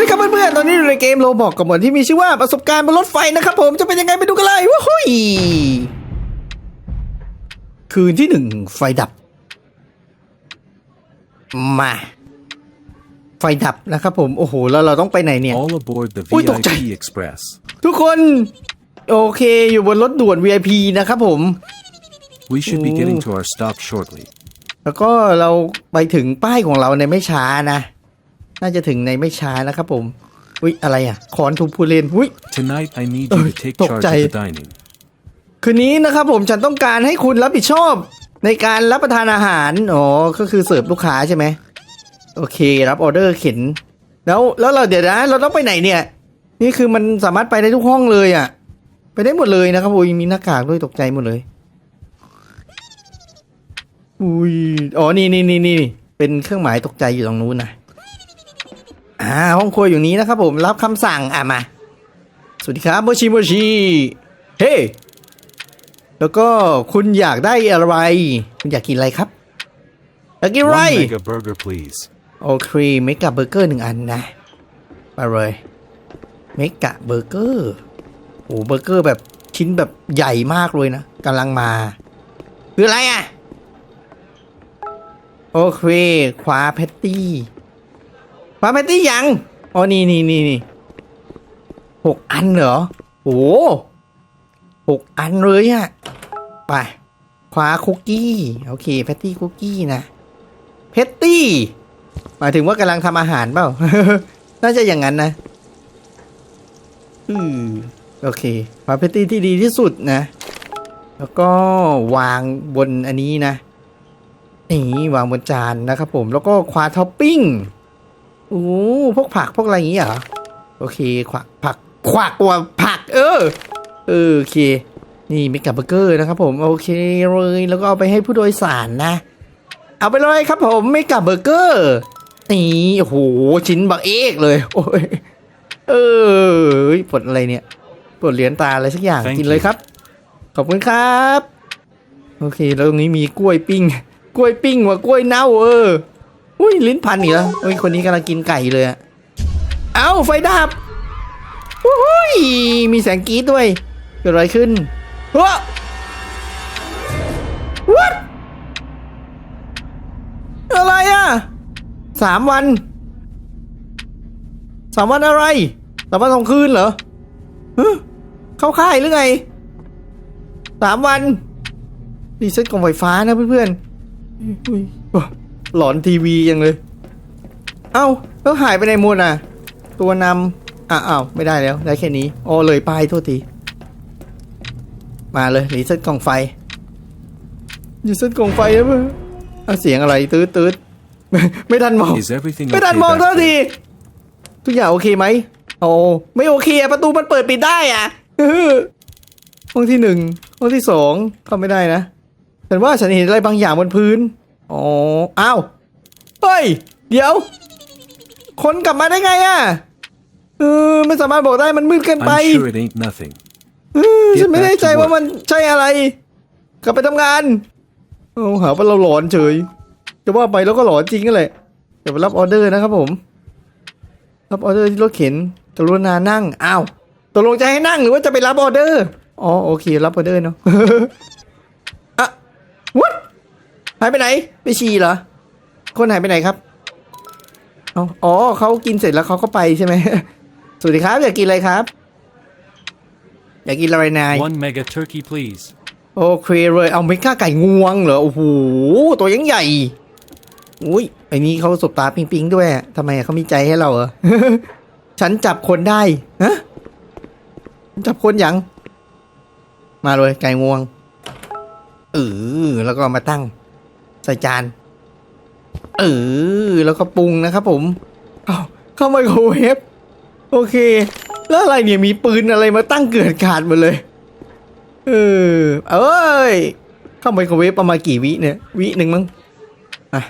ดีครับเพื่อนๆ ตอนนี้อยู่ในเกมโลบอกกับหมวดที่มีชื่อว่าประสบการณ์บนรถไฟนะครับผมจะเป็นยังไงไปดูกันเลยว้าหุยคืนที่หนึ่งไฟดับ มา ไฟดับนะครับผม โอ้โห แล้วเราต้องไปไหนเนี่ย All aboard the Ui, tộc VIP chạy. Express. ทุกคน โอเค อยู่บนรถด่วน VIP นะครับผม We should be Ooh. getting to our stop shortly. แล้วก็เราไปถึงป้ายของเราในไม่ช้านะ น่าจะถึงในไม่ช้านะครับผมอุ้ยอะไรอะคอนทูพูเลนอุ้ย Tonight, I need you Ui, to take tộc charge chạy. of the dining. คืนนี้นะครับผมฉันต้องการให้คุณรับผิดชอบ ในการรับประทานอาหารอ๋อก็คือเสิร์ฟลูกค้าใช่ไหมโอเค รับออเดอร์เข็น แล้วแล้วเราเดี๋ยวนะเราต้องไปไหนเนี่ย นี่คือมันสามารถไปได้ทุกห้องเลยอะ่ะ ไปได้หมดเลยนะครับอุ้ยมีหน้ากากด้วยตกใจหมดเลยอุ้ยอ๋อนี่นี่นี่นี่เป็นเครื่องหมายตกใจอยู่ตรงนู้นนะ อ่าห้องครัวอยู่นี้นะครับผมรับคำสั่งอะมา สวัสดีครับโมชิโมชิเฮ้แล้วก็คุณอยากได้อะไร คุณอยากกินอะไรครับอยากกินอะไร One mega burger, please. โอเคเมกะเบอร์เกอร์หนึ่งอันนะมาเลยเมกะเบอร์เกอร์โอ้เบอร์เกอร์แบบชิ้นแบบใหญ่มากเลยนะกำลังมา คืออะไรอะ โอเคคว้าแพตตี้ คว้าแพตตี้ยัง อ๋อ นี่นี่นี่นี่หกอันเหรอ โอ้หกอันเลยอะไปคว้าคุกกี้ โอเคแพตตี้คุกกี้นะเพตตี้หมายถึงว่ากำลังทำอาหารเปล่า น่าจะอย่างนั้นนะ อืมโอเคปาเพตตี้ที่ดีที่สุดนะ แล้วก็วางบนอันนี้นะนี่วางบนจานนะครับผม แล้วก็คว้าท็อปปิ้ง โอ้พวกผักพวกอะไรอย่างงี้เหรอ โอเคควักผักควักว่าผัก เออ เออโอเค นี่เมกะเบอร์เกอร์นะครับผมโอเคเลยแล้วก็เอาไปให้ผู้โดยสารนะ เอาไปเลยครับผมเมกะเบอร์เกอร์นี่โอ้โหชิ้นบักเอกเลย โอ้ยเออปวดอะไรเนี่ยปวดเหรียญตาอะไรสักอย่าง Thank กินเลย you ครับ ขอบคุณครับ โอเค แล้วตรงนี้มีกล้วยปิ้ง กล้วยปิ้งว่ะกล้วยเน่าเออ อุ้ยลิ้นพันอีกแล้วอุ้ยคนนี้กำลังกินไก่เลยอะเอ้าไฟดับอุ้ยมีแสงกรี๊ดด้วยเกิดอะไรขึ้นว้า What อะไรอะสามวันสามวันอะไรสามวันสองคืนเหรอฮะเข้าค่ายหรือไงสามวันรีเซ็ตกล่องไฟฟ้านะเพื่อนๆอุ๊ยอุ๊ย หลอนทีวียังเลย เอ้าแล้วหายไปในหมดอะ ตัวนำอะอ้าวไม่ได้แล้ว ได้แค่นี้อ๋อเลยป้ายโทษที มาเลยรีเซ็ตกล่องไฟรีเซ็ตกล่องไฟแล้วเพื่อนอะเสียงอะไรตืดตืดไม่ไม่ทันมอง Is everything ไม่ okay ทันมอง back เท่า there? ทีทุกอย่างโอเคไหมโอ้ไม่โอเคอะประตูมันเปิดปิดได้อะอื้อห้องที่หนึ่งห้องที่สองเข้าไม่ได้นะฉันว่าฉันเห็นอะไรบางอย่างบนพื้น อ๋ออ้าวเฮ้ย เดี๋ยว คนกลับมาได้ไงอะเออไม่สามารถบอกได้มันมืดเกินไป I'm sure it ain't nothing. เออ Get ฉันไม่แน่ back to ใจว่า work มันใช่อะไร กลับไปทำงานเอาหาว่าเราหลอนเฉยจะว่าไปแล้วก็หลอนจริงก็เลยเดี๋ยวไปรับออเดอร์นะครับผม รับออเดอร์ที่รถเข็นกรุณานั่งอ้าวตกลงจะให้นั่งหรือว่าจะไปรับออเดอร์อ๋อโอเค รับออเดอร์เนาะอะวัด หายไปไหน ไปฉี่เหรอ คนหายไปไหนครับเอาอ๋อเขากินเสร็จแล้วเขาก็ไปใช่ไหมสวัสดีครับ อยากกินอะไรครับ อยากกินอะไรนาย One mega turkey, please. โอเคเลยเอาเมก้าไก่งวงเหรอโอ้โหตัวยังใหญ่อุ้ยไอ้นี้เขาสบตาปิงปิงๆด้วยอะทำไมอะเขามีใจให้เราเหรอฉันจับคนได้ฮะฉันจับคนยัง มาเลยไก่งวงเออแล้วก็เอามาตั้งใส่จานเออแล้วก็ปรุงนะครับผมเอาเข้าไมโครเวฟโอเค แล้วอะไรเนี่ยมีปืนอะไรมาตั้งเกิดขาดหมดเลย เออ เอ้ย เข้าไมโครเวฟประมาณกี่วิเนี่ย วิหนึ่งมั้งอะ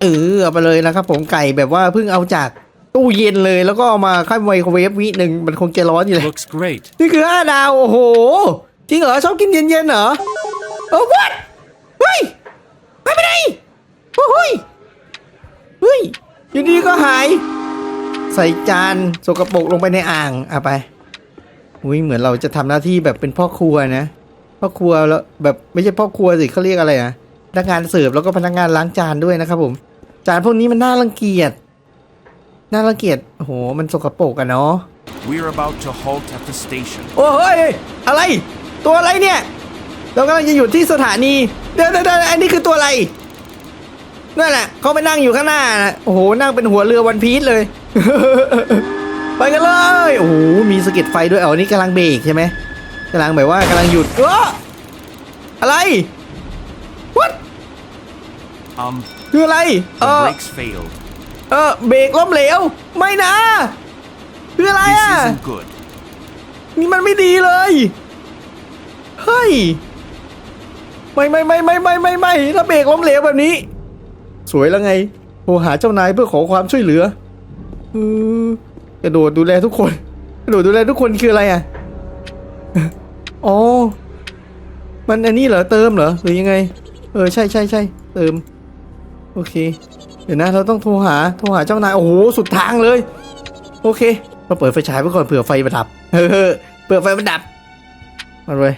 เออเอาไปเลยนะครับผมไก่แบบว่าเพิ่งเอาจากตู้เย็นเลยแล้วก็เอามาเข้าไมโครเวฟวิหนึ่งมันคงจะร้อนอยู่เลย Looks great. นี่คือห้าดาว โอ้โห จริงเหรอ ชอบกินเย็นๆเหรอโอ้วัดเฮ้ ยหายไปไหนโอ้โหยเฮ้ยอยู่ดีก็หาย ใส่จานสกปรกลงไปในอ่างอะไปอุ้ยเหมือนเราจะทำหน้าที่แบบเป็นพ่อครัวนะพ่อครัวแล้วแบบไม่ใช่พ่อครัวสิเขาเรียกอะไรอะพนักงานเสิร์ฟแล้วก็พนักงานล้างจานด้วยนะครับผม จานพวกนี้มันน่ารังเกียจน่ารังเกียจโอ้โหมันสกปรกอะเนาะ We're about to halt at the station. โอ้เฮ้ยอะไร ตัวอะไรเนี่ย เรากำลังจะอยู่ที่สถานีเดี๋ยวเดี๋ยวเดี๋ยวอันนี้คือตัวอะไรนั่นแหละเขาไปนั่งอยู่ข้างหน้านะโอ้โหนั่งเป็นหัวเรือวันพีชเลย ไปกันเลยโอ้โหมีสะเก็ดไฟด้วยเอาอันนี้กำลังเบรกใช่ไหมกำลังแบบว่ากำลังหยุดเอออะไร what Um, คืออะไรเอ the อ brakes failed. เออเบรกล้มเหลว ไม่นะ คืออะไร This อะ isn't good. นี่มันไม่ดีเลย เฮ้ย ไม่ไม่ไม่ไม่ไม่ไม่ไม่ถ้าเบรกล้มเหลวแบบนี้ สวยแล้วไงโทรหาเจ้านายเพื่อขอความช่วยเหลือเออกระโดดดูแลทุกคนกระโดดดูแลทุกคนคืออะไรอะอ๋อมันอันนี้เหรอเติมเหรอหรือยังไง เออใช่ใช่ใช่เติม โอเค เดี๋ยวนะ เราต้องโทรหาโทรหาเจ้านายโอ้โหสุดทางเลย โอเคเราเปิดไฟฉายไว้ก่อนเผื่อไฟมันดับเออเผื่อไฟมันดับมาเลย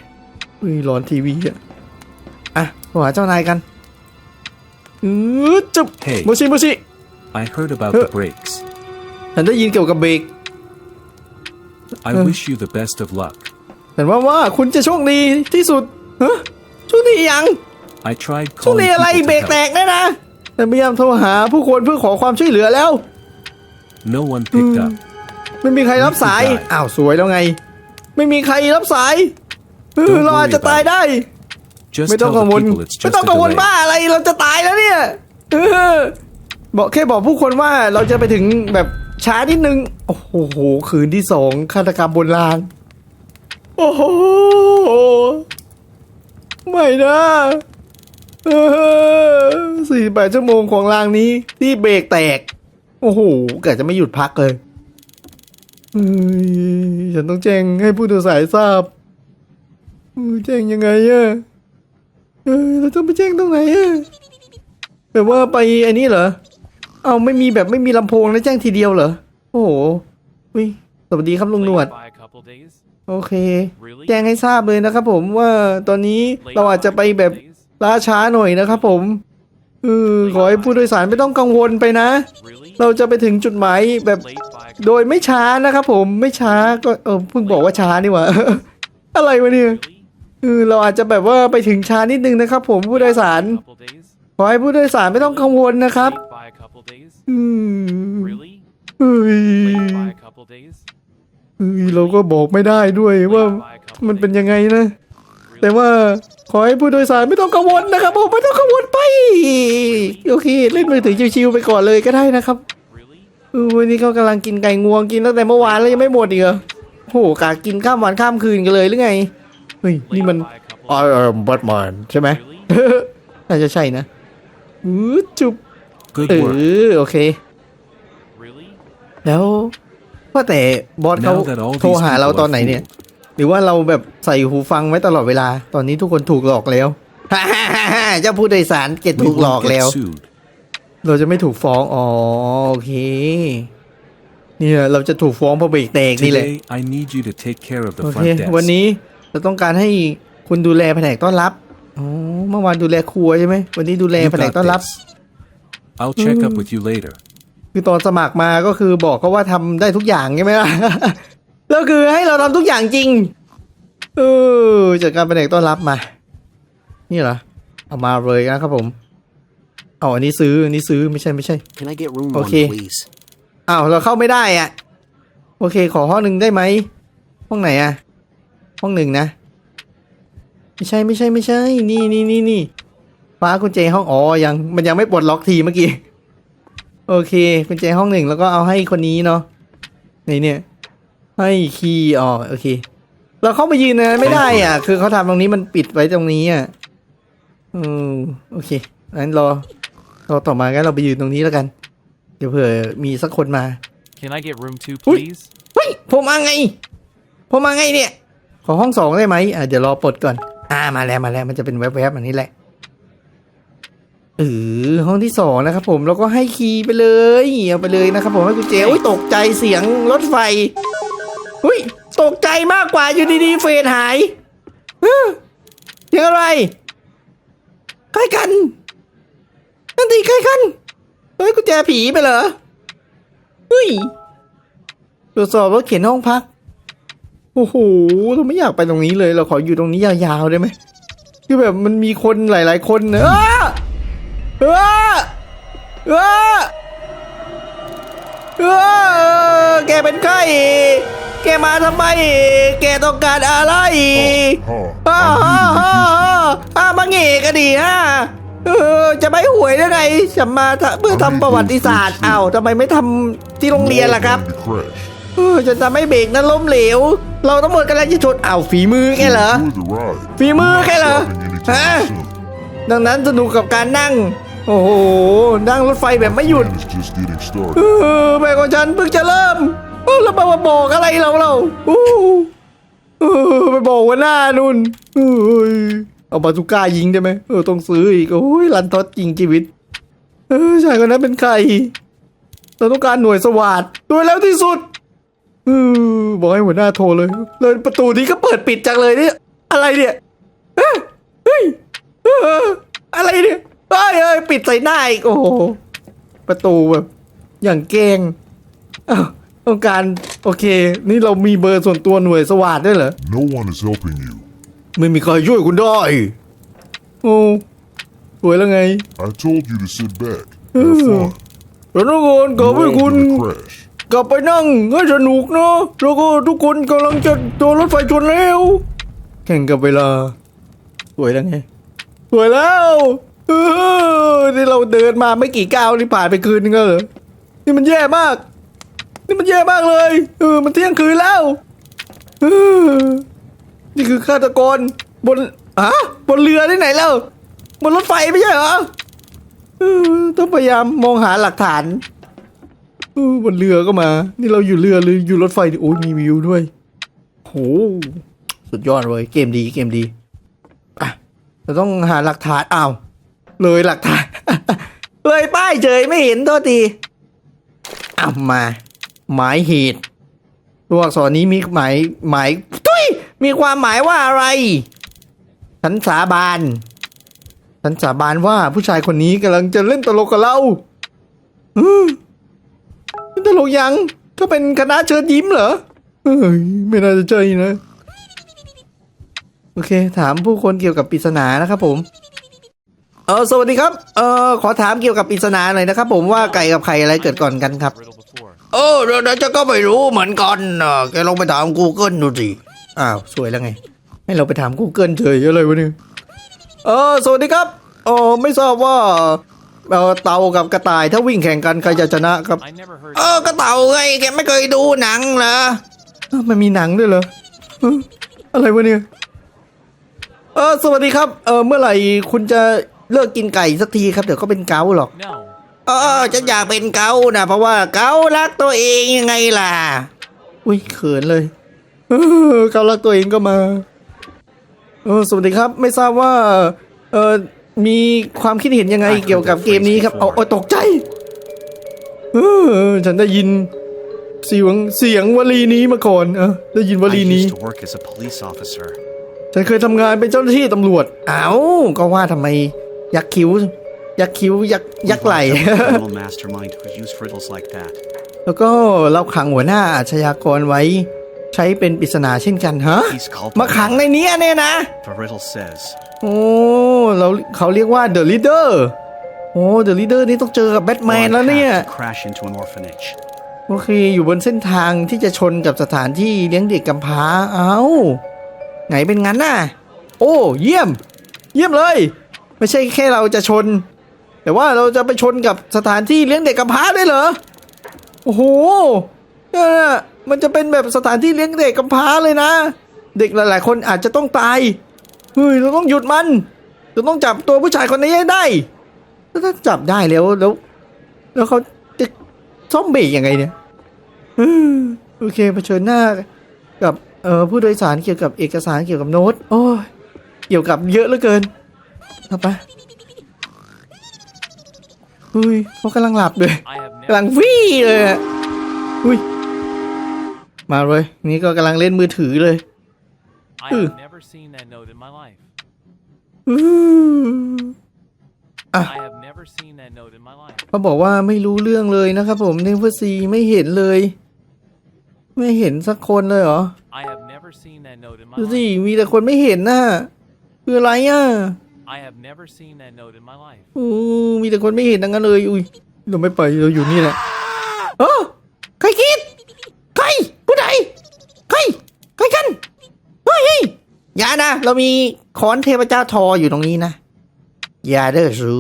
อุ้ยร้อนทีวีอะ หาเจ้านายกันอือจุบ Hey โมชิโมชิ I heard about Huh. the brakes. ฉันได้ยินเกี่ยวกับเบรก I Huh. wish you the best of luck. ฉันว่าว่าคุณจะโชคดีที่สุดฮะโชคดียัง I tried โชค calling ดีอะไร people เบรก to แต help. กแน่นะแต่พยายามโทรหาผู้คนเพื่อขอความช่วยเหลือแล้ว No one picked up. ไม่มีใครรับสายไม่ได้อ้าว สวยแล้วไง ไม่มีใครรับสายเออ Don't เราอาจจะ worry ตาย about ได้ Just ไม่ต้อง tell กัง the วล people it's ไม่ just ต้อง a กังวล delay. บ้าอะไรเราจะตายแล้วเนี่ยเออบอกแค่บอกผู้คนว่าเราจะไปถึงแบบช้านิดนึง โอ้โห คืนที่สองฆาตกรรมบนราง โอ้โห ไม่นะสี่แปดชั่วโมงของรางนี้ ที่เบรกแตก โอ้โหเกิดจะไม่หยุดพักเลยเฮ้ยฉันต้องแจ้งให้ผู้โดยสารทราบเออแจ้งยังไงอะ เออเราต้องไปแจ้งตรงไหนอะแบบว่าไปอันนี้เหรอ เอาไม่มีแบบไม่มีลำโพงแล้วแจ้งทีเดียวเหรอ โอ้โหอุ้ยสวัสดีครับลุงหนวด โอเค แจ้งให้ทราบเลยนะครับผมว่าตอนนี้เราอาจจะไปแบบล่าช้าหน่อยนะครับผมเออขอให้ผู้โดยสารไม่ต้องกังวลไปนะ เราจะไปถึงจุดหมายแบบโดยไม่ช้านะครับผมไม่ช้าก็เออเพิ่งบอกว่าช้านี่หว่า อะไรวะเนี่ย ออเราอาจจะแบบว่าไปถึงช้านิดนึงนะครับ ผมผู้โดยสาร ขอให้ผู้โดยสารไม่ต้องกังวลนะครับ อืมเฮ้ยเราก็บอกไม่ได้ด้วยว่ามันเป็นยังไงนะ แต่ว่าขอให้ผู้โดยสารไม่ต้องกังวลนะครับผมไม่ต้องกังวลไปโอเคเล่นมือถือชิวๆไปก่อนเลยก็ได้นะครับอวันนี้เขากำลังกินไก่งวงกินตั้งแต่เมื่อวานแล้วยังไม่หมดอีกเหรอโหกากินข้ามวันข้ามคืนกันเลยหรือไง ฮ้ย นี่ Late มัน by a couple อ๋อ days. บัตมานใช่ไหม Really? น่าจะใช่นะอือจุบ Good เอ work. อโอเค Really? แล้วว่าแต่บอสเขา Now that all โทร these หาเรา people ตอน are ไหนเนี่ย fooled, หรือว่าเราแบบใส่หูฟังไว้ตลอดเวลา ตอนนี้ทุกคนถูกหลอกแล้ว เจ้าผู้โดยสารเก็ต we ถูกหลอก won't แล้ว get sued. เราจะไม่ถูกฟ้อง อ๋อ โอเค เนี่ย เราจะถูกฟ้องเพราะเบรกแตกนี่แหละ Today, I need you to take care of the โอเค front desk. วันนี้ เราต้องการให้คุณดูแลแผนกต้อนรับอ๋อเมื่อวานดูแลครัวใช่ไหมวันนี้ดูแล You แผนก got ต้อนรับ this. I'll check up with you later. คือตอนสมัครมาก็คือบอกเขาว่าทำได้ทุกอย่างใช่ไหมล่ะ แล้วคือให้เราทำทุกอย่างจริงเออจัดการแผนกต้อนรับมา นี่เหรอเอามาเลยนะครับผมเอาอันนี้ซื้ออันนี้ซื้อไม่ใช่ไม่ใช่ Can I get room Okay. one, please? อ้าวเราเข้าไม่ได้อะ โอเค ขอห้องหนึ่งได้ไหมห้องไหนอะ ห้องหนึ่งนะ ไม่ใช่ไม่ใช่ไม่ใช่ นี่นี่นี่นี่ฟ้ากุญแจห้องอ๋อยังมันยังไม่ปลดล็อกทีเมื่อกี้ โอเคกุญแจห้องหนึ่งแล้วก็เอาให้คนนี้เนาะนี่เนี่ย ให้คีย์อ๋อโอเค เราเข้าไปยืนนะไม่ได้อะ คือเขาทำตรงนี้มันปิดไว้ตรงนี้อะอืมโอเคงั้นรอรอต่อมางั้นเราไปยืนตรงนี้แล้วกัน เดี๋ยวเผื่อมีสักคนมา Can I get room two, Ui. please? เฮ้ยผมมาไง ผมมาไงเนี่ย ขอห้องสองได้ไหมอะเดี๋ยวรอปลดก่อน อ่ามาแล้วมาแล้วมันจะเป็นแวบๆอันนี้แหละเออห้องที่สองนะครับผมแล้วก็ให้คีย์ไปเลยเอาไปเลยนะครับผมให้กุญแจอุ้ยตกใจเสียงรถไฟอุ้ยตกใจมากกว่าอยู่ดีๆเฟดหายเฮ้อเสียงอะไรใครกันนั่นทีใครกันเฮ้ยกุญแจผีไปเหรอเฮ้ยตรวจสอบรถเข็นห้องพัก โอ้โหเราไม่อยากไปตรงนี้เลยเราขออยู่ตรงนี้ยาวๆได้ไหมคือแบบมันมีคนหลาย ๆ คนเนอะเออเออเออแกเป็นใครแกมาทำไม แกต้องการอะไรฮ่าฮ่าฮ่าฮ่ามาเงกันดีฮะเออจะไม่หวยได้ไงจะมาทำเพื่อทำประวัติศาสตร์อ้าวทำไมไม่ทำที่โรงเรียนล่ะครับ Crash. เออจะจะไม่เบรกนะล้มเหลว เราทั้งหมดกำลังจะชนอ้าวฝีมือแกเหรอ Enjoy the ride. ฝีมือแกเหรอ Stopping ฮะ anytime soon. ดังนั้นสนุกกับการนั่ง โอ้โห นั่งรถไฟแบบไม่หยุด Plan is just getting started. เออแม่ของฉันเพิ่งจะเริ่มเออแล้วมามาบอกอะไรเราเราอู้เออไปบอกว่าหน้านุ่นเอ้ยเอาบาซูก้ายิงได้ไหมเออต้องซื้ออีกโอ้ยรันทดจริงชีวิต เออชายคนนั้นเป็นใครเราต้องการหน่วยสวัสดโดยแล้วที่สุดเออบอกให้หัวหน้าโทรเลยเลยประตูนี้ก็เปิดปิดจังเลยเนี่ย อะไรเนี่ยเอ้ยเฮ้ยเอออะไรเนี่ยเอ้ยเอ้ยปิดใส่หน้าอีกโอ้โหประตูแบบ อย่างเก่งอ้าวต้องการโอเค นี่เรามีเบอร์ส่วนตัวหน่วยสวัสดด้วยเหรอ No one is helping you. ไม่มีใครช่วยคุณได้โอ้สวยแล้วไง I told you to sit back. Have fun. แล้วทุกคนขอให้ Roll คุณ to the crash. กลับไปนั่งให้สนุกเนะแล้วก็ทุกคนกำลังจะโดนรถไฟชนแล้ว แข่งกับเวลา สวยแล้วไง สวยแล้วเออนี่เราเดินมาไม่กี่ก้าวนี่ผ่านไปคืนนึงแล้วเหรอนี่มันแย่มาก นี่มันแย่มากเลยเออมันเที่ยงคืนแล้วเออนี่คือฆาตกรบนอะบนเรือที่ไหนแล้วบนรถไฟไม่ใช่เหรอเออต้องพยายามมองหาหลักฐาน บนเรือก็มา นี่เราอยู่เรือหรืออยู่รถไฟดิโอ้ยมีวิวด้วยโหสุดยอดเลยเกมดีเกมดีอะเราต้องหาหลักฐานอ้าวเลยหลักฐาน เลยป้ายเฉยไม่เห็นโทษทีอ้ามา หมายเหตุตัวอักษรนี้มีหมายหมายทุยมีความหมายว่าอะไรฉันสาบานฉันสาบานว่าผู้ชายคนนี้กำลังจะเล่นตลกกับเรา อืม ตลกยัง ก็เป็นคณะเชิญยิ้มเหรอเอ้ยไม่น่าจะใช่นะ โอเค ถามผู้คนเกี่ยวกับปริศนานะครับผม เออสวัสดีครับ เออขอถามเกี่ยวกับปริศนาหน่อยนะครับผมว่าไก่กับไข่อะไรเกิดก่อนกันครับ Riddle before. เออเดี๋ยวเดี๋ยวจะก็ไม่รู้เหมือนกันนะแกลองไปถาม Google ดูสิ อ้าวสวยแล้วไงให้เราไปถาม Google เฉยอะไรวะเนี่ย เออสวัสดีครับ เออไม่ทราบว่า เออเต่ากับกระต่ายถ้าวิ่งแข่งกันใครจะชนะครับ I never heard. เออกระเต่าไงแกไม่เคยดูหนังเหรอเอ้ามันมีหนังด้วยเหรอเอ้ออะไรวะเนี่ยเออสวัสดีครับเออเมื่อไหร่คุณจะเลิกกินไก่สักทีครับเดี๋ยวก็เป็นเกาต์หรอก No. เออฉันอยากเป็นเกาต์นะเพราะว่าเการักตัวเองยังไงล่ะ อุ้ยเขินเลยเออเการักตัวเองก็มาเออสวัสดีครับ ไม่ทราบว่า เออ มีความคิดเห็นยังไงเกี่ยวกับเกมนี้ครับเอาเอาตกใจเออฉันได้ยินเสียงเสียงวลีนี้มาก่อนเออได้ยินว I ลีนี้ used to work as a police officer. ฉันเคยทำงานเป็นเจ้าหน้าที่ตำรวจเอ้าก็ว่าทำไม ยักคิ้ว ยักคิ้ว ยักยักไหล We locked up a criminal mastermind who used riddles like that. แล้วก็เราขังหัวหน้าอาชญากรไว้ ใช้เป็นปริศนาเช่นกันฮะ He's called มาขังในนี้เนี่ยนะ The riddle says, โอ้เราเขาเรียกว่า The Leader โอ้ The Leader นี่ต้องเจอกับแบทแมน one แล้วเนี่ย path to crash into an orphanage. โอเค อยู่บนเส้นทางที่จะชนกับสถานที่เลี้ยงเด็กกำพร้า เอ้าไงเป็นงั้นน่ะ โอ้ เยี่ยม เยี่ยมเลย ไม่ใช่แค่เราจะชน แต่ว่าเราจะไปชนกับสถานที่เลี้ยงเด็กกำพร้าด้วยเหรอ โอ้โหเนี่ยนะมันจะเป็นแบบสถานที่เลี้ยงเด็กกำพร้าเลยนะ เด็กหลาย ๆ คนอาจจะต้องตาย เฮ้ยเราต้องหยุดมันเราต้องจับตัวผู้ชายคนนี้ให้ได้ถ้าจับได้แล้วแล้ว แล้วเขาจะซ่อมเบรกยังไงเนี่ยโอเคเผชิญหน้ากับเอ่อผู้โดยสารเกี่ยวกับเอกสารเกี่ยวกับโน้ตโอ้ยเกี่ยวกับเยอะเหลือเกินเอาไปอุ้ยเขากำลังหลับเลยกำลังวี่เลยอุ้ยมาเลยนี่ก็กำลังเล่นมือถือเลย I Ugh. have never seen that note in my life. อื้อ I have never seen that note in my life. เขาบอกว่าไม่รู้เรื่องเลยนะครับผมเนฟเฟอร์ซีไม่เห็นเลย ไม่เห็นสักคนเลยเหรอ I have never seen that note in my ดูสิ life. มีแต่คนไม่เห็นน่ะคืออะไรอะ I have never seen that note in my life. อู้มีแต่คนไม่เห็นทั้งนั้นเลย อุ้ย เราไม่ไปเราอยู่นี่แหละเออใครคิด ใคร ผู้ใด ใคร ใครกันเฮ้ยเฮ้ย อย่านะ เรามีขอนเทพเจ้าทออยู่ตรงนี้นะ อย่าเด้อซู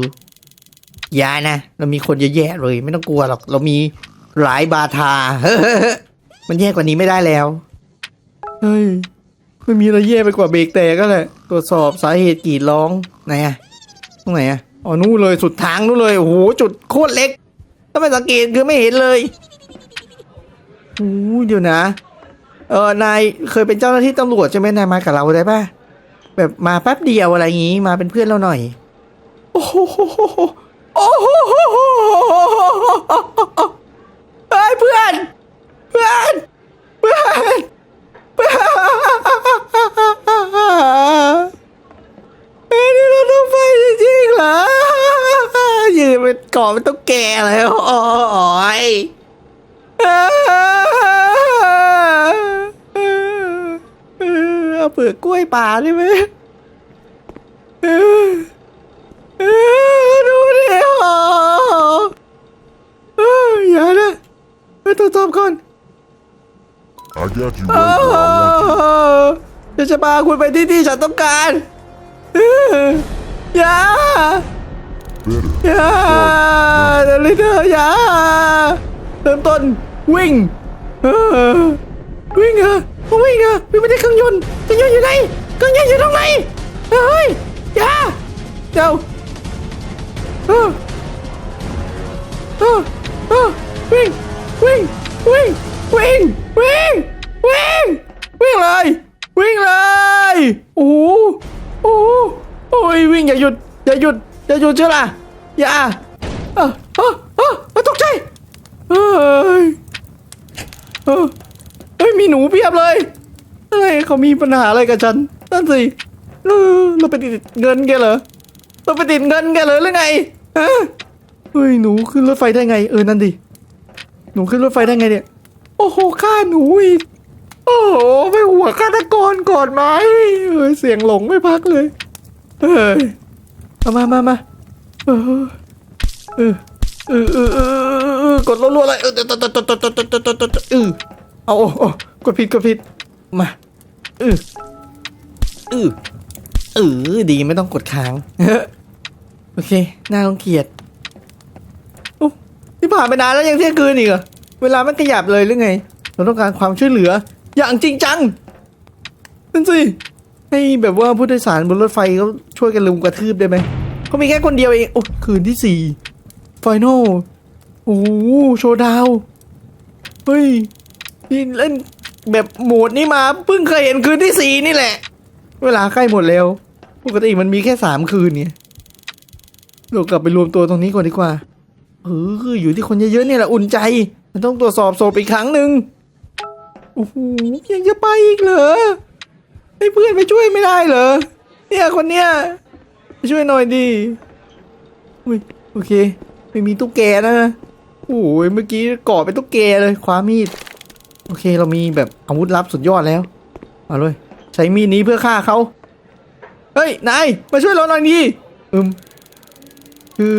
อย่านะ เรามีคนเยอะแยะเลย ไม่ต้องกลัวหรอก เรามีหลายบาทา เฮ้ยมันแย่กว่านี้ไม่ได้แล้ว เฮ้ย ไม่มีอะไรแย่ไปกว่าเบรกแตกก็แหละ ตรวจสอบสาเหตุกรีดร้อง ไหนอะตรงไหนอะอ๋อ นู่นเลย สุดทางนู่นเลย โอ้โห จุดโคตรเล็กถ้าไม่สังเกตคือไม่เห็นเลยโอ้ยเดี๋ยวนะ เออนายเคยเป็นเจ้าหน้าที่ตำรวจใช่ไหมนายมากับเราได้ป่ะแบบมาแป๊บเดียวอะไรอย่างงี้มาเป็นเพื่อนเราหน่อย โอ้โหโอ้โหเฮ้ยเพื่อน เพื่อนเพื่อนเพื่อนเอ้ยนี่เราต้องไปจริงๆเหรอยืนเป็นก่อเป็นต้องแก่เลยโอ้ย เอาเปลือกกล้วยป่าได้ไหมเออเออดูดิโอ้เอออย่านะไปตรวจสอบก่อน I got you โอ้ right where I want จะจะพาคุณไปที่ที่ฉันต้องการเอออย่า you. Better. อย่าเดลิเดอร์อย่าเริ่มต้นวิ่งเออวิ่งเหรอ เขาวิ่งเหรอวิ่งไม่ได้เครื่องยนต์เครื่องยนต์อยู่ไหนเครื่องยนต์อยู่ตรงไหนเฮ้ยอย่าเดี๋ยวเออเออเออวิ่งวิ่งวิ่งวิ่งวิ่งวิ่งวิ่งเลยวิ่งเลยโอ้โหโอ้โหโอ้ยวิ่งอย่าหยุดอย่าหยุดอย่าหยุดเชื่อละอย่าเออเออเออตกใจเฮ้ยเออ ฮ้ยมีหนูเพียบเลยเฮ้ยเขามีปัญหาอะไรกับฉันนั่นสิเราไปติดเงินแกเหรอเราไปติดเงินแกเลยหรือไงฮะเฮ้ยหนูขึ้นรถไฟได้ไงเออนั่นดิหนูขึ้นรถไฟได้ไงเนี่ย โอ้โหฆ่าหนูอีกโอ้โหไปหัวฆาตกรก่อนไหมเฮ้ยเสียงหลงไม่พักเลยเฮ้ยเอามามามาเออเออเออเออเออเออกดรัวๆเลยเออเออเออเออ เอาเอาเอากดผิดกดผิดมาเออเออเออดีไม่ต้องกดค้างโอเคน่ารังเกียจโอ้ที่ผ่านไปนานแล้วยังเที่ยงคืนอีกเหรอเวลามันขยับเลยหรือไง เราต้องการความช่วยเหลือ อย่างจริงจังนั่นสิให้แบบว่าผู้โดยสารบนรถไฟเขาช่วยกันลุมกระทืบได้ไหมเขามีแค่คนเดียวเองโอ้คืนที่สี่ไฟนอลโอ้โชว์ดาว เฮ้ย นี่เล่นแบบโหมดนี้มาเพิ่งเคยเห็นคืนที่สี่นี่แหละ เวลาใกล้หมดแล้วปกติมันมีแค่สามคืนเนี่ยเรากลับไปรวมตัวตรงนี้ก่อนดีกว่าเอออยู่ที่คนเยอะๆเนี่ยแหละอุ่นใจ มันต้องตรวจสอบศพอีกครั้งหนึ่งโอ้โหยังจะไปอีกเหรอให้เพื่อนไปช่วยไม่ได้เหรอ เนี่ยคนเนี้ยไปช่วยหน่อยดิอุ้ยโอเค ไม่มีตุ๊กแกนะโอ้ยเมื่อกี้กอดเป็นตุ๊กแกเลยคว้ามีด โอเคเรามีแบบอาวุธลับสุดยอดแล้วมาเลยใช้มีดนี้เพื่อฆ่าเขาเฮ้ยนายมาช่วยเราหน่อยดิอืมคือ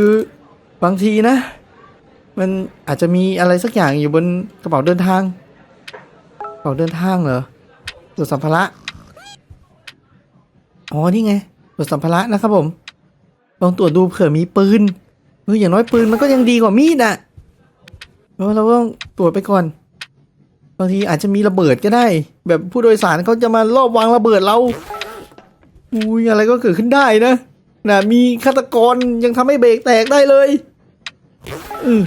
บางทีนะ มันอาจจะมีอะไรสักอย่างอยู่บนกระเป๋าเดินทางกระเป๋าเดินทางเหรอตรวจสัมภาระอ๋อนี่ไงตรวจสัมภาระนะครับผมลองตรวจดูเผื่อมีปืนเอออย่างน้อยปืนมันก็ยังดีกว่ามีดอะเราต้องตรวจไปก่อน บางทีอาจจะมีระเบิดก็ได้ แบบผู้โดยสารเขาจะมาลอบวางระเบิดเราอุ้ยอะไรก็เกิดขึ้นได้นะนะมีฆาตกรยังทำให้เบรกแตกได้เลยอือ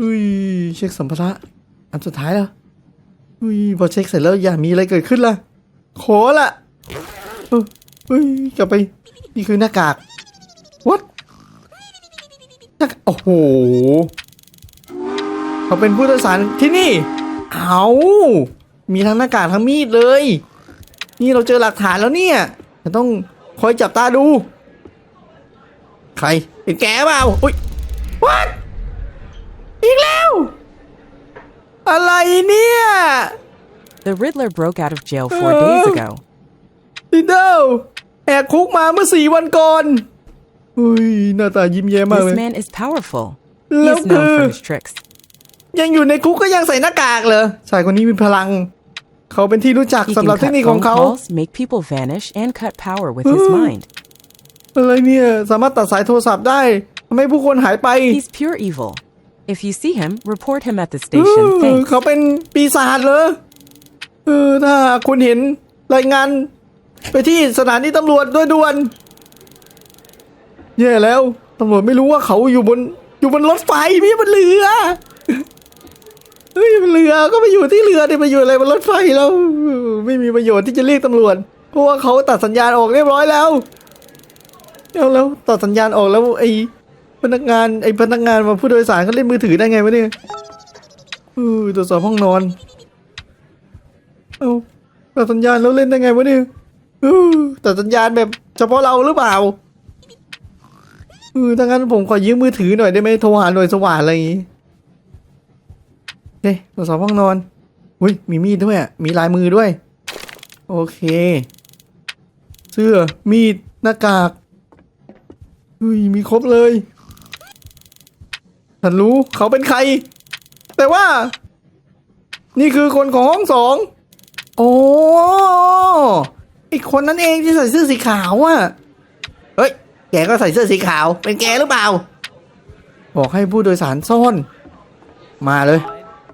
อุ้ยเช็คสัมภาระอันสุดท้ายแล้วอุ้ยพอเช็คเสร็จแล้วอย่ามีอะไรเกิดขึ้นล่ะขอละเฮ้ยกลับไปนี่คือหน้ากาก what หน้ากากโอ้โห เขาเป็นผู้โดยสารที่นี่ เอามีทั้งหน้ากากทั้งมีดเลย นี่เราเจอหลักฐานแล้วเนี่ยจะต้องคอยจับตาดู ใครเป็นแกเปล่าอุ้ย what อีกแล้ว อะไรเนี่ย The Riddler broke out of jail four days ago. ดิเดลแหกคุกมาเมื่อสี่วันก่อนอุ้ยหน้าตายิ้มแย้มมากเล This ย man is powerful. He Love is known her. for his tricks. ยังอยู่ในคุกก็ยังใส่หน้ากากเหรอชายคนนี้มีพลัง เขาเป็นที่รู้จัก He สำหรับ can เทค cut นิคของ phone เขา calls, make people vanish, and cut power with his mind. อะไรเนี่ย สามารถตัดสายโทรศัพท์ได้ทำให้ผู้คนหายไป He's pure evil. If you see him, report him at the เอ station. อ Thanks. เขาเป็นปีศาจเหรอเออถ้าคุณเห็นรายงาน ไปที่สถานีตำรวจด้วยด่วนแย่แล้วตำรวจไม่รู้ว่าเขาอยู่บนอยู่บนรถไฟพี่บนเรือ เฮ้ยบนเรือก็ไปอยู่ที่เรือด้ไปอยู่อะไรบนรถไฟแล้วไม่มีประโยชน์ที่จะเรียกตำรวจ เพราะว่าเขาตัดสัญญาณออกเรียบร้อยแล้วเอาแล้วตัดสัญญาณออกแล้วไอ้พนักงานไอ้พนักงานมาผู้โดยสารเขาเล่นมือถือได้ไงวะเนี่ยเออตรวจสอบห้องนอนเอาตัดสัญญาณแล้วเล่นได้ไงวะเนี่ยออตัดสัญญาณแบบเฉพาะเราหรือเปล่าเออถ้างั้นผมขอยืมมือถือหน่อยได้ไหมโทรหาหน่วยสว่านอะไรอย่างงี้ เฮ้ยตรวจสอบห้องนอน อุ้ย มีมีดด้วย มีลายมือด้วย โอเค เสื้อ มีด หน้ากาก อุ้ย มีครบเลย ฉันรู้เขาเป็นใคร แต่ว่า นี่คือคนของห้องสอง โอ้ไอคนนั้นเองที่ใส่เสื้อสีขาวอะเฮ้ย แกก็ใส่เสื้อสีขาว เป็นแกหรือเปล่า บอกให้ผู้โดยสารซ่อน มาเลย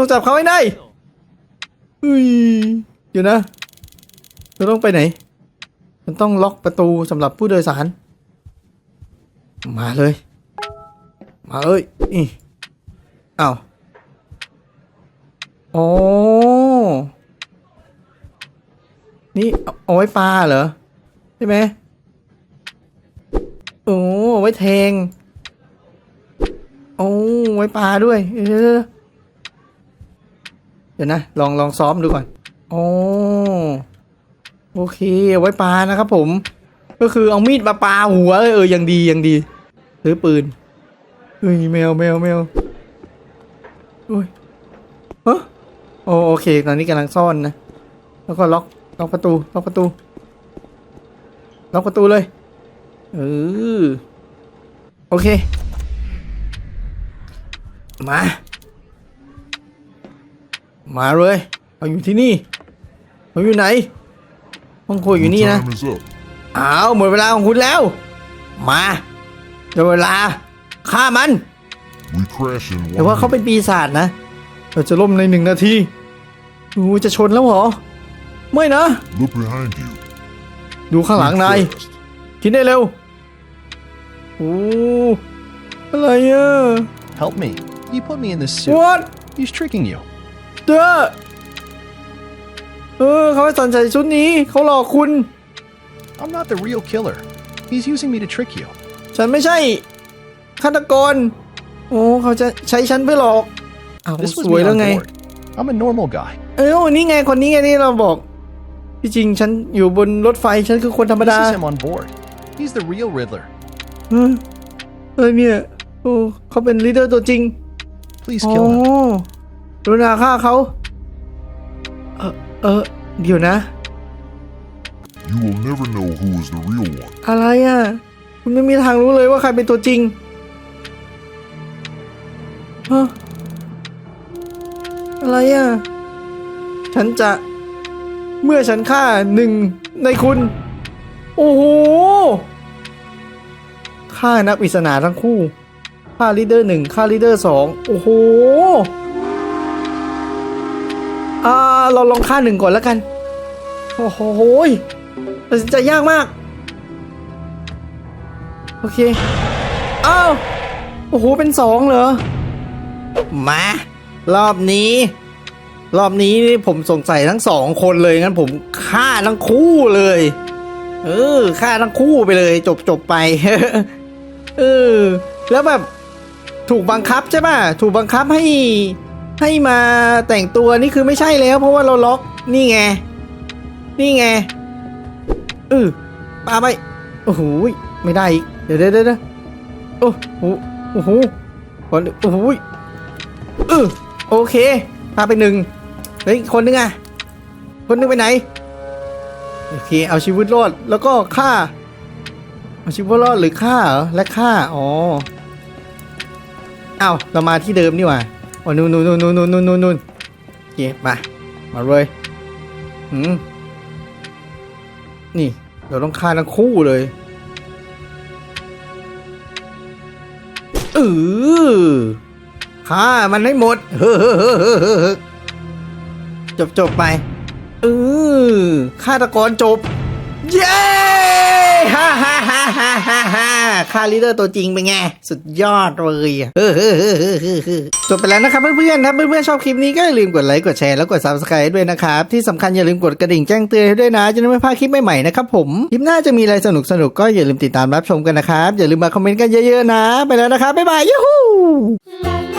ต้องจับเขาให้ได้ Will. เฮ้ยเดี๋ยวนะเราต้องไปไหน มันต้องล็อกประตูสำหรับผู้โดยสาร มาเลย มาเลยนี่อ้าวโอ้นี่เอาไว้ปลาเหรอ ใช่ไหมโอ้เอาไว้แทง โอ้ไว้ปลาด้วยเดี๋ยวๆๆ เดี๋ยวนะ ลองลองซ้อมดูก่อนโอ้โอเคเอาไว้ปลานะครับผม ก็คือเอามีดมาปาหัวเลยเออยังดียังดีซื้อปืนเฮ้ยแมวแมวแมวโอ้ยฮะโอโอเค ตอนนี้กำลังซ่อนนะ แล้วก็ล็อกล็อกประตูล็อกประตูล็อกประตูเลยเออโอเค มา มาเลยเอาอยู่ที่นี่เอาอยู่ไหนห้องครัวอยู่ Your นี่นะ time is up. อ้าวหมดเวลาของคุณแล้ว มาเดี๋ยวเวลาฆ่ามัน We crash in แต่ว่า one เขาเป็น minute. ปีศาจนะ เราจะล่มในหนึ่งนาทีโอ้จะชนแล้วเหรอ ไม่นะ Look behind you. ดูข้างหลัง Think นาย fast. คิดได้เร็ว โอ้ อะไรอะ Help me. He put me in this suit. what He's tricking you. เด้อเออเขาให้สันใส่ชุดนี้เขาหลอกคุณ I'm not the real killer. He's using me to trick you. ฉันไม่ใช่ฆาตกร โอ้เขาจะใช้ฉันเพื่อหลอกอ้าว This ส was วย me แล้ว on ไง board. I'm a normal guy. เออนี่ไงคนนี้ไงที่เราบอก ที่จริงฉันอยู่บนรถไฟฉันคือคนธรรม This ดา is him on board. He's the real Riddler. เออเออเนี่ยโอ้เขาเป็นลีดเดอร์ตัวจริง Please โอ้ kill him. รุณาฆ่าเขา เออเออเดี๋ยวนะ You will never know who is the real one. อะไรอะ คุณไม่มีทางรู้เลยว่าใครเป็นตัวจริงฮะอะไรอะ ฉันจะเมื่อฉันฆ่าหนึ่งในคุณ โอ้โหฆ่านักปริศนาทั้งคู่ค่าลีดเดอร์หนึ่งค่าลีดเดอร์สองโอ้โหอ่า เราลองค่าหนึ่งก่อนแล้วกัน โอ้โหตัดสินใจยากมาก โอเค อ้าว โอ้โห เป็นสองเหรอ มา รอบนี้ รอบนี้นี่ผมสงสัยทั้งสองคนเลย งั้นผมฆ่าทั้งคู่เลย เออฆ่าทั้งคู่ไปเลย จบจบไป เออ แล้วแบบ ถูกบังคับใช่ป่ะ ถูกบังคับให้ ให้มาแต่งตัวนี่คือไม่ใช่แล้ว เพราะว่าเราล็อกนี่ไง นี่ไงเออปาไปโอ้โหไม่ได้อีกเดี๋ยวเดี๋ยวเดี๋ยวโอ้โหโอ้โหก่อนโอ้โหเออโอเคพาไปหนึ่งเฮ้ยคนนึงอะคนนึงไปไหนโอเคเอาชีวิตรอดแล้วก็ฆ่าเอาชีวิตรอดหรือฆ่าเหรอและฆ่าอ๋อเอาเรามาที่เดิมนี่หว่า อ๋อนู่นนู่นนู่นนู่นนู่นนู่นนู่นโอเคมา มาเลยอืมนี่เราต้องฆ่าทั้งคู่เลยเออฆ่ามันให้หมด เฮ้อจบจบไปเออฆาตกรจบ เย้ ฮ่าฮ่าฮ่าฮ่าฮ่าฮ่าค่าลีดเดอร์ตัวจริงเป็นไง สุดยอดเลยอะเออเออเออเออเออเออจบไปแล้วนะครับเพื่อนๆถ้าเพื่อนๆชอบคลิปนี้ก็อย่าลืมกดไลค์กดแชร์แล้วกด subscribe ด้วยนะครับ ที่สำคัญอย่าลืมกดกระดิ่งแจ้งเตือนให้ด้วยนะ จะได้ไม่พลาดคลิปใหม่ๆนะครับผมคลิปหน้าจะมีอะไรสนุกๆก็อย่าลืมติดตามรับชมกันนะครับอย่าลืมมาคอมเมนต์กันเยอะๆนะ ไปแล้วนะครับบ๊ายบายยูฮู La